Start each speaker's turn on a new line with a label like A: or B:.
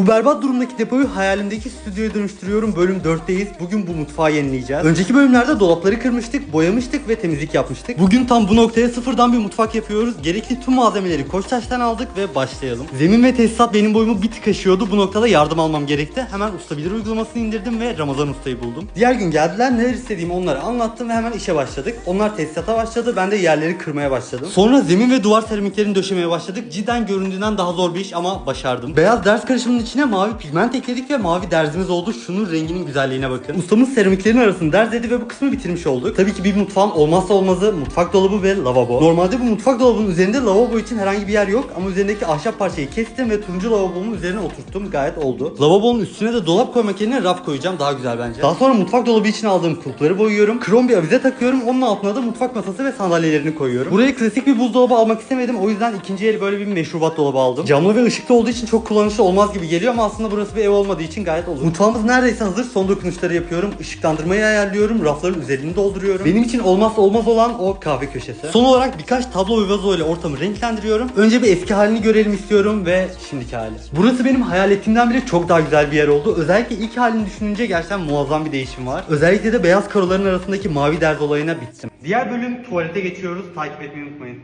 A: Bu berbat durumdaki depoyu hayalimdeki stüdyoya dönüştürüyorum. Bölüm 4'teyiz. Bugün bu mutfağı yenileyeceğiz. Önceki bölümlerde dolapları kırmıştık, boyamıştık ve temizlik yapmıştık. Bugün tam bu noktaya sıfırdan bir mutfak yapıyoruz. Gerekli tüm malzemeleri Koçtaş'tan aldık ve başlayalım. Zemin ve tesisat benim boyumu bir tık aşıyordu. Bu noktada yardım almam gerekti. Hemen Usta Bilir uygulamasını indirdim ve Ramazan Usta'yı buldum. Diğer gün geldiler neler istediğimi onlara anlattım ve hemen işe başladık. Onlar tesisata başladı. Ben de yerleri kırmaya başladım. Sonra zemin ve duvar seramiklerini döşemeye başladık. Cidden göründüğünden daha zor bir iş ama başardım. Beyaz ders karışımının içine mavi pigment ekledik ve mavi derzimiz oldu. Şunun renginin güzelliğine bakın. Ustamız seramiklerin arasını derzedi ve bu kısmı bitirmiş olduk. Tabii ki bir mutfağın olmazsa olmazı mutfak dolabı ve lavabo. Normalde bu mutfak dolabının üzerinde lavabo için herhangi bir yer yok ama üzerindeki ahşap parçayı kestim ve turuncu lavabomun üzerine oturttum. Gayet oldu. Lavabonun üstüne de dolap koymak yerine raf koyacağım. Daha güzel bence. Daha sonra mutfak dolabı için aldığım kulpları boyuyorum. Krom bir avize takıyorum. Onun altına da mutfak masası ve sandalyelerini koyuyorum. Buraya klasik bir buzdolabı almak istemedim. O yüzden ikinci el böyle bir meşrubat dolabı aldım. Camlı ve ışıklı olduğu için çok kullanışlı olmaz gibi geliyor ama aslında burası bir ev olmadığı için gayet olur. Mutfağımız neredeyse hazır. Son dokunuşları yapıyorum. Işıklandırmayı ayarlıyorum. Rafların üzerini dolduruyorum. Benim için olmazsa olmaz olan o kahve köşesi. Son olarak birkaç tablo ve vazo ile ortamı renklendiriyorum. Önce bir eski halini görelim istiyorum ve şimdiki hali. Burası benim hayal ettiğimden bile çok daha güzel bir yer oldu. Özellikle ilk halini düşününce gerçekten muazzam bir değişim var. Özellikle de beyaz karoların arasındaki mavi derz olayına bittim. Diğer bölüm tuvalete geçiyoruz. Takip etmeyi unutmayın.